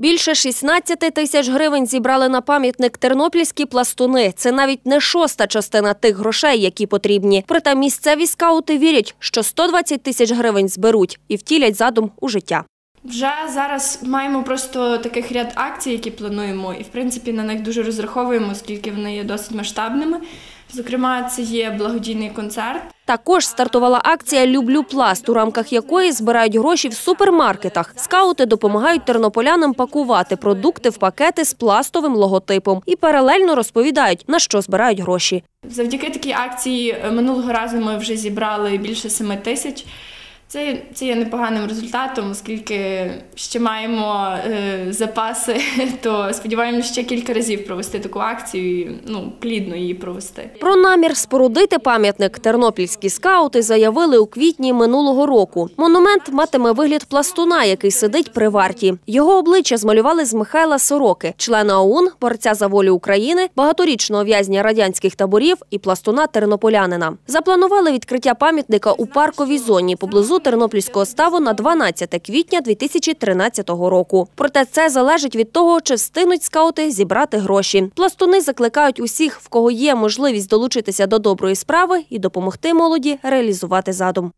Більше 16 тисяч гривень зібрали на пам'ятник тернопільські пластуни. Це навіть не шоста частина тих грошей, які потрібні. Проте місцеві скаути вірять, що 120 тисяч гривень зберуть і втілять задум у життя. Вже зараз маємо просто таких ряд акцій, які плануємо, і в принципі на них дуже розраховуємо, оскільки вони є досить масштабними. Зокрема, це є благодійний концерт. Також стартувала акція Люблю пласт, у рамках якої збирають гроші в супермаркетах. Скаути допомагають тернополянам пакувати продукти в пакети з пластовим логотипом і паралельно розповідають, на що збирають гроші. Завдяки такій акції минулого разу ми вже зібрали більше 7 тисяч. Це, це є непоганим результатом, оскільки ще маємо е, запаси, то сподіваємося ще кілька разів провести таку акцію, і, ну, плідно її провести. Про намір спорудити пам'ятник тернопільські скаути заявили у квітні минулого року. Монумент матиме вигляд пластуна, який сидить при варті. Його обличчя змалювали з Михайла Сороки, члена ОУН, борця за волю України, багаторічного в'язня радянських таборів і пластуна тернополянина. Запланували відкриття пам'ятника у парковій зоні поблизу Тернопільського ставу на 12 квітня 2013 року. Проте це залежить від того, чи встигнуть скаути зібрати гроші. Пластуни закликають усіх, в кого є можливість долучитися до доброї справи і допомогти молоді реалізувати задум.